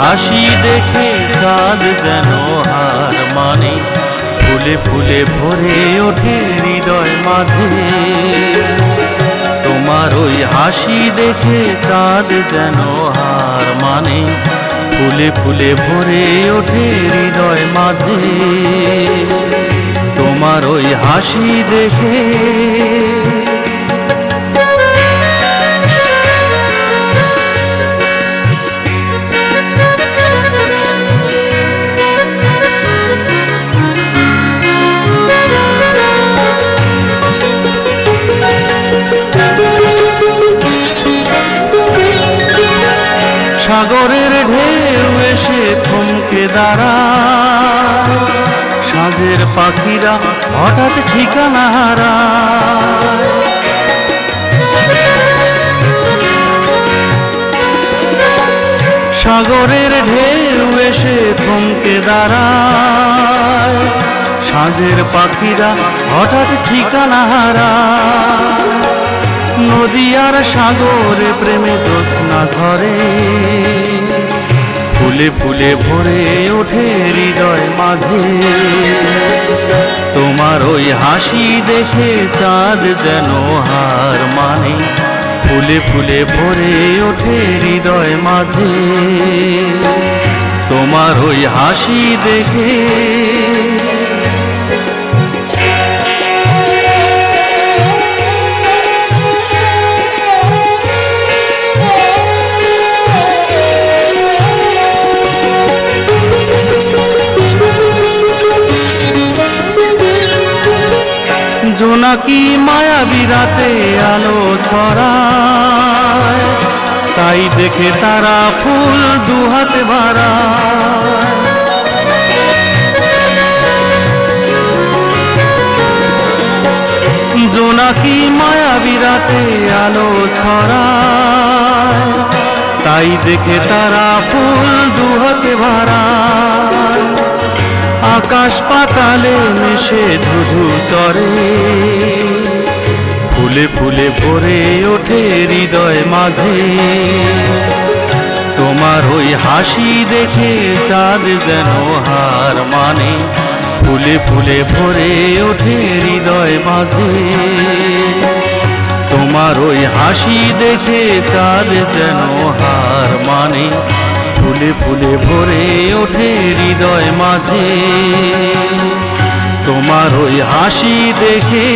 হাসি দেখে চাঁদ যেন হার মানে ফুলে ফুলে ভরে ওঠে হৃদয় মাঝে। হাসি দেখে চাঁদ যেন হার মানে ফুলে ফুলে ভরে ওঠে হৃদয় মাঝে। তোমার ওই হাসি দেখে সাগরের ঢেউ এসে থমকে দাঁড়ায় সাজের পাখিরা হঠাৎ ঠিকানা হারায়। সাগরের ঢেউ এসে থমকে দাঁড়ায়। সাজের পাখিরা হঠাৎ ঠিকানা হারায়। নদী আর সাগরে প্রেমে জোৎস্না ধরে। ফুলে ফুলে ভরে ওঠে হৃদয় মাঝে। তোমার ওই হাসি দেখে চাঁদ যেন হার মানে। ফুলে ফুলে ভরে ওঠে হৃদয় মাঝে। তোমার ওই হাসি দেখে জোনাকি মায়া বিরাতে আলো ছড়ায়। তাই দেখে তারা ফুল দুহাতে ভরায় জোনাকি মায়া বিরাতে আলো ছড়ায়। তাই দেখে তারা ফুল দুহাতে ভরায় আকাশ পাতালে মিশে ধুধু চরে ফুলে ফুলে ভরে ওঠে হৃদয় মাঝে। তোমার ওই হাসি দেখে চাঁদ যেন হার মানে। ফুলে ফুলে ভরে ওঠে হৃদয় মাঝে। তোমার ওই হাসি দেখে চাঁদ যেন হার মানে। ফুলে ফুলে ভরে ওঠে হৃদয় মাঝে। তোমার ওই হাসি দেখে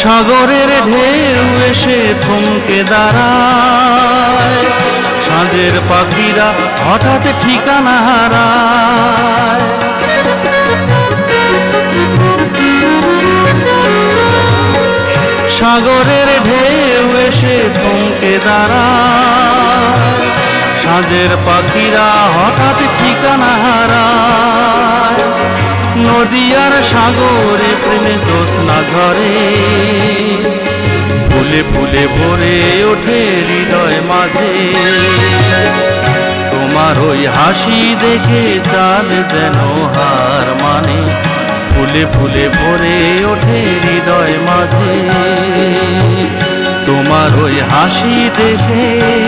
সাগরের ঢেউ এসে থমকে দাঁড়ায়। সাঁঝের পাখিরা হঠাৎ ঠিকানা সাগরের ঢেউ এসে থমকে দাঁড়ায়। সাঁঝের পাখিরা হঠাৎ ঠিকানা হারায়। নদী আর সাগরে প্রেমে জোৎস্না ঝরে। ফুলে ফুলে ভরে ওঠে হৃদয় মাঝে। ওই হাসি দেখে চাঁদ যেন হার মানে। ফুলে ফুলে ভরে ওঠে হৃদয় মাঝে। তোমার ওই হাসি দেখে